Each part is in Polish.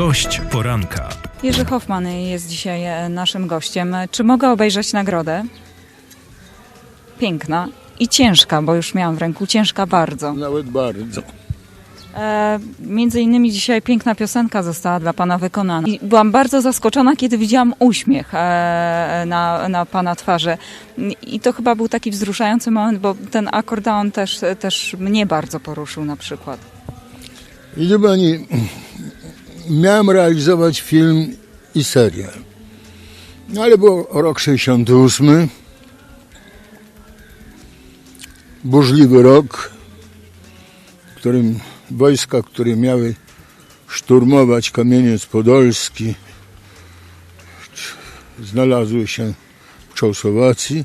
Gość poranka. Jerzy Hoffman jest dzisiaj e, naszym gościem. Czy mogę obejrzeć nagrodę? Piękna i ciężka, bo już miałam w ręku, ciężka bardzo. Nawet bardzo. E, między innymi dzisiaj piękna piosenka została dla Pana wykonana. I byłam bardzo zaskoczona, kiedy widziałam uśmiech e, na, na Pana twarzy. I to chyba był taki wzruszający moment, bo ten akordeon też, też mnie bardzo poruszył na przykład. Widzi pani, miałem realizować film i serial. No ale był rok 68. Burzliwy rok, w którym wojska, które miały szturmować Kamieniec Podolski, znalazły się w Czechosłowacji,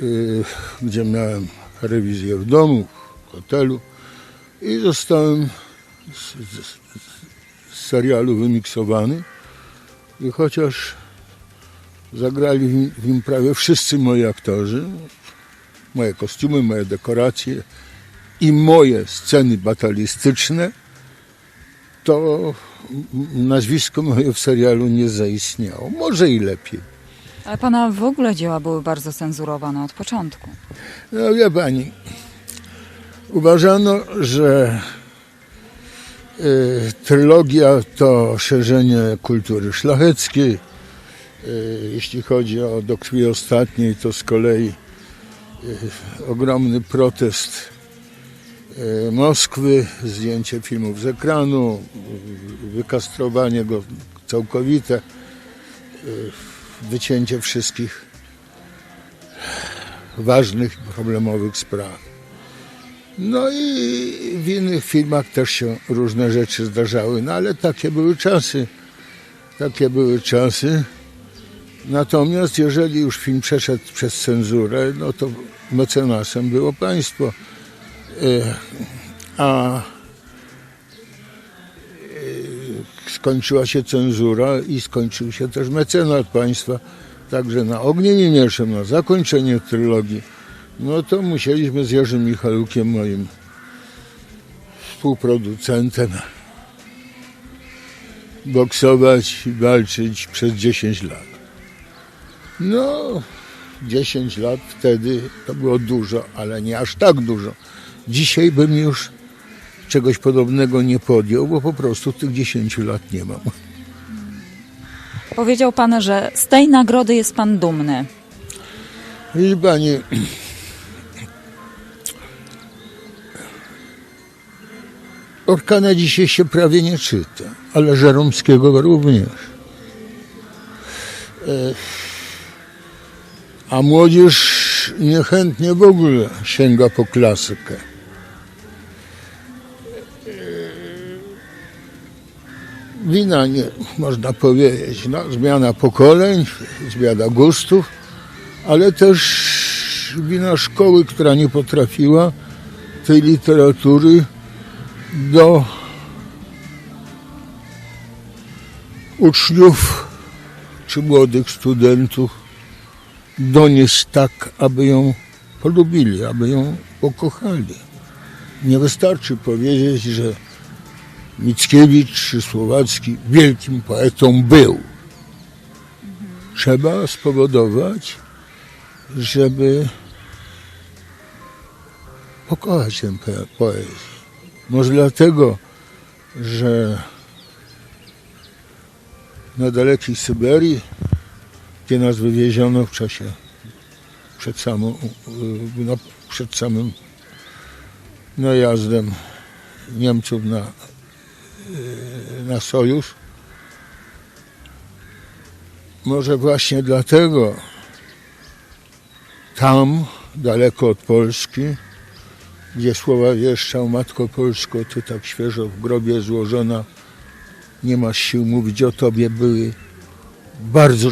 yy, gdzie miałem rewizję w domu, w hotelu i zostałem serialu wymiksowany i chociaż zagrali w nim, prawie wszyscy moi aktorzy, moje kostiumy, moje dekoracje i moje sceny batalistyczne, to nazwisko moje w serialu nie zaistniało. Może i lepiej. Ale Pana w ogóle dzieła były bardzo cenzurowane od początku. No wie pani, uważano, że trylogia to szerzenie kultury szlacheckiej. Y, jeśli chodzi o do krwi ostatniej, to z kolei y, ogromny protest y, Moskwy, zdjęcie filmów z ekranu, y, wykastrowanie go całkowite, y, wycięcie wszystkich ważnych problemowych spraw. No i w innych filmach też się różne rzeczy zdarzały, no ale takie były czasy. Takie były czasy. Natomiast jeżeli już film przeszedł przez cenzurę, no to mecenasem było państwo. E, A e, skończyła się cenzura i skończył się też mecenat państwa. Także na Ognie Niemieszem, na zakończenie trylogii, no to musieliśmy z Jerzym Michalukiem, moim współproducentem, boksować i walczyć przez 10 lat. No, 10 lat wtedy to było dużo, ale nie aż tak dużo. Dzisiaj bym już czegoś podobnego nie podjął, bo po prostu tych 10 lat nie mam. Powiedział Pan, że z tej nagrody jest Pan dumny. Widzi pani, Orkana dzisiaj się prawie nie czyta, ale Żeromskiego również. A młodzież niechętnie w ogóle sięga po klasykę. Wina nie, można powiedzieć, no, zmiana pokoleń, zmiana gustów, ale też wina szkoły, która nie potrafiła tej literatury do uczniów czy młodych studentów donieść tak, aby ją polubili, aby ją pokochali. Nie wystarczy powiedzieć, że Mickiewicz czy Słowacki wielkim poetą był. Trzeba spowodować, żeby pokochać tę poezję. Może dlatego, że na dalekiej Syberii, gdzie nas wywieziono w czasie przed, samą, y, no, przed samym najazdem Niemców na, y, na sojusz, może właśnie dlatego tam, daleko od Polski, gdzie słowa wieszczał Matko Polsko, ty tak świeżo w grobie złożona, nie masz sił mówić o tobie, były bardzo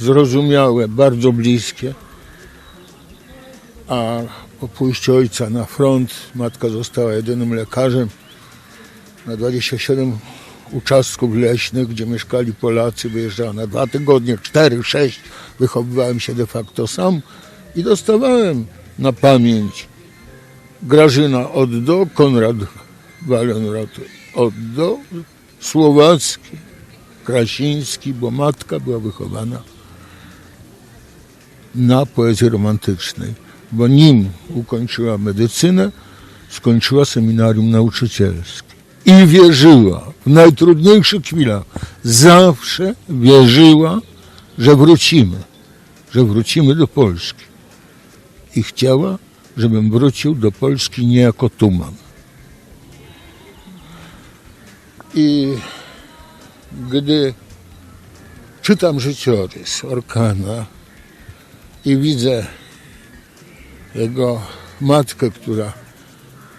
zrozumiałe, bardzo bliskie. A po pójściu ojca na front, matka została jedynym lekarzem na 27 uczastków leśnych, gdzie mieszkali Polacy, wyjeżdżała na dwa tygodnie, cztery, sześć. Wychowywałem się de facto sam i dostawałem na pamięć Grażyna od do, Konrad Wallenrod od do, Słowacki, Krasiński, bo matka była wychowana na poezji romantycznej, bo nim ukończyła medycynę, skończyła seminarium nauczycielskie i wierzyła w najtrudniejszych chwilach, zawsze wierzyła, że wrócimy, że wrócimy do Polski. I chciała, żebym wrócił do Polski nie jako tuman. I gdy czytam życiorys Orkana i widzę jego matkę, która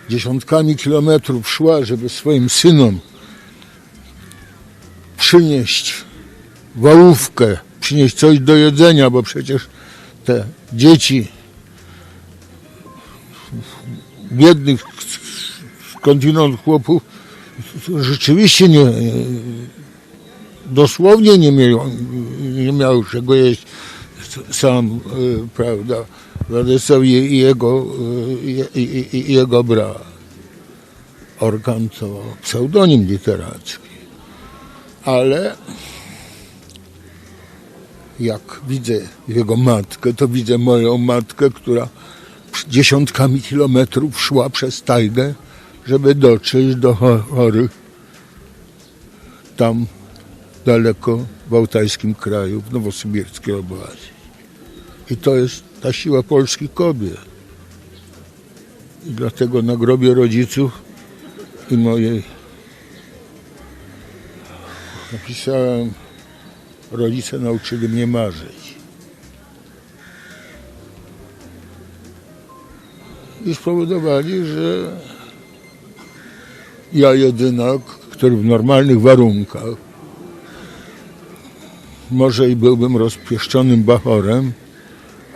dziesiątkami kilometrów szła, żeby swoim synom przynieść wałówkę, przynieść coś do jedzenia, bo przecież te dzieci biednych skądinąd chłopów rzeczywiście nie, dosłownie nie, miał, nie miał czego jeść sam, y, prawda, Władysław i, jego, i, i jego brat. Orkan to pseudonim literacki. Ale jak widzę jego matkę, to widzę moją matkę, która dziesiątkami kilometrów szła przez tajgę, żeby dotrzeć do cho- chorych tam daleko w altajskim kraju, w nowosybirskiej obozie. I to jest ta siła polskich kobiet. I dlatego na grobie rodziców i mojej napisałem rodzice nauczyli mnie marzyć. I spowodowali, że ja jedynak, który w normalnych warunkach może i byłbym rozpieszczonym bachorem,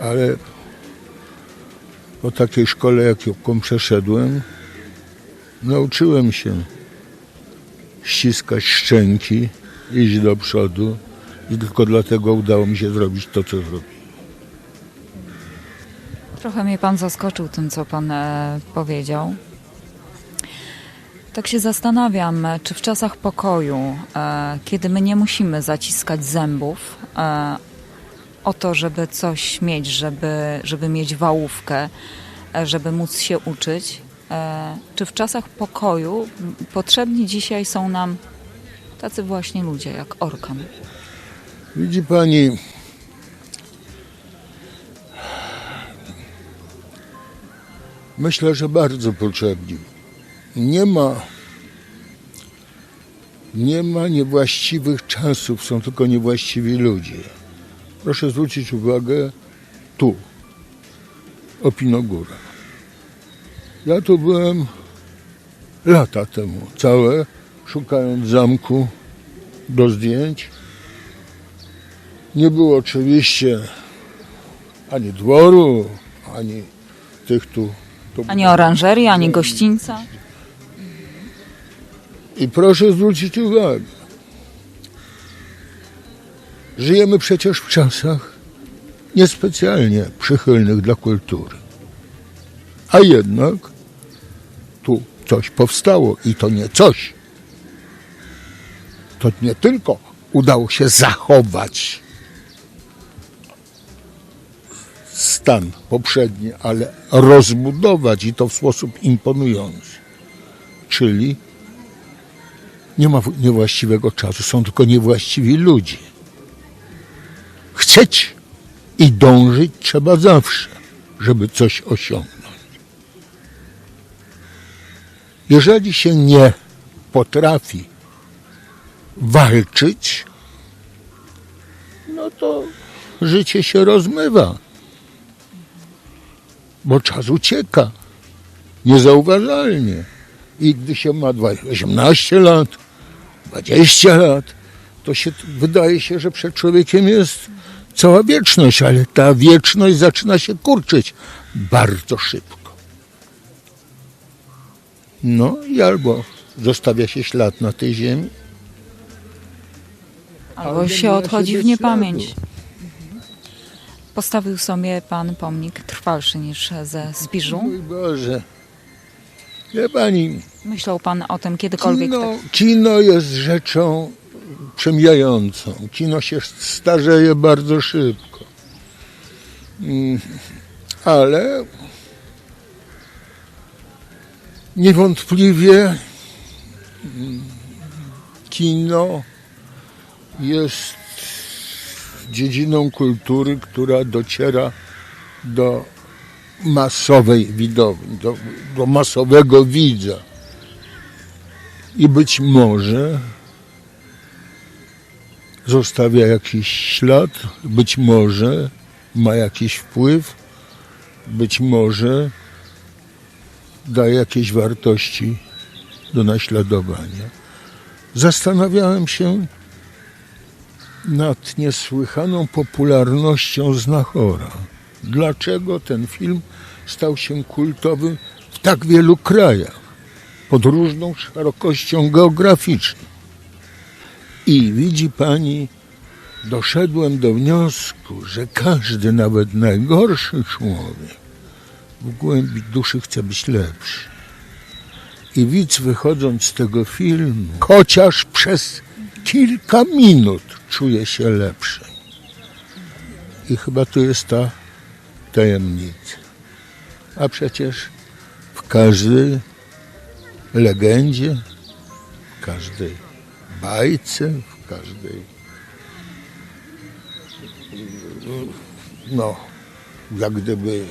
ale po takiej szkole, jaką przeszedłem, nauczyłem się ściskać szczęki, iść do przodu i tylko dlatego udało mi się zrobić to, co zrobiłem. Trochę mnie pan zaskoczył tym, co pan e, powiedział. Tak się zastanawiam, czy w czasach pokoju, e, kiedy my nie musimy zaciskać zębów e, o to, żeby coś mieć, żeby, żeby mieć wałówkę, e, żeby móc się uczyć, e, czy w czasach pokoju potrzebni dzisiaj są nam tacy właśnie ludzie jak Orkan? Widzi pani, myślę, że bardzo potrzebni. Nie ma, nie ma niewłaściwych czasów, są tylko niewłaściwi ludzie. Proszę zwrócić uwagę tu, Opinogóra. Ja tu byłem lata temu, całe, szukając zamku do zdjęć. Nie było oczywiście ani dworu, ani tych tu. Ani oranżerii, ani gościńca? I proszę zwrócić uwagę. Żyjemy przecież w czasach niespecjalnie przychylnych dla kultury. A jednak tu coś powstało i to nie coś. To nie tylko udało się zachować stan poprzedni, ale rozbudować i to w sposób imponujący. Czyli nie ma niewłaściwego czasu, są tylko niewłaściwi ludzie. Chcieć i dążyć trzeba zawsze, żeby coś osiągnąć. Jeżeli się nie potrafi walczyć, no to życie się rozmywa, bo czas ucieka niezauważalnie. I gdy się ma dwa- 18 lat, 20 lat, to się wydaje się, że przed człowiekiem jest cała wieczność, ale ta wieczność zaczyna się kurczyć bardzo szybko. No i albo zostawia się ślad na tej ziemi, Albo Albo się odchodzi w niepamięć. śladu. Postawił sobie pan pomnik trwalszy niż ze Spiżu. Mój Boże, Wie pani, Myślał pan o tym kiedykolwiek? kino, tak? kino jest rzeczą przemijającą. Kino się starzeje bardzo szybko. Mm, Ale niewątpliwie mm, kino jest dziedziną kultury, która dociera do masowej widowni, do, do masowego widza. I być może zostawia jakiś ślad, być może ma jakiś wpływ, być może daje jakieś wartości do naśladowania. Zastanawiałem się nad niesłychaną popularnością Znachora. Dlaczego ten film stał się kultowy w tak wielu krajach, pod różną szerokością geograficzną? I widzi pani, doszedłem do wniosku, że każdy, nawet najgorszy człowiek, w głębi duszy chce być lepszy. I widz wychodząc z tego filmu, chociaż przez kilka minut czuje się lepszy. I chyba tu jest ta tajemnica. A przecież w każdej legendzie, w każdej bajce, w każdej no, jak gdyby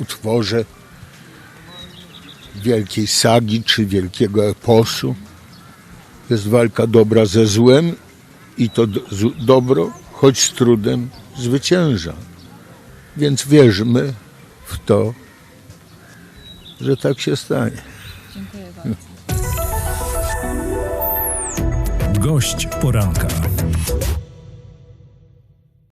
utworze wielkiej sagi czy wielkiego eposu jest walka dobra ze złem i to dobro, choć z trudem, zwycięża. Więc wierzmy w to, że tak się stanie. Gość poranka.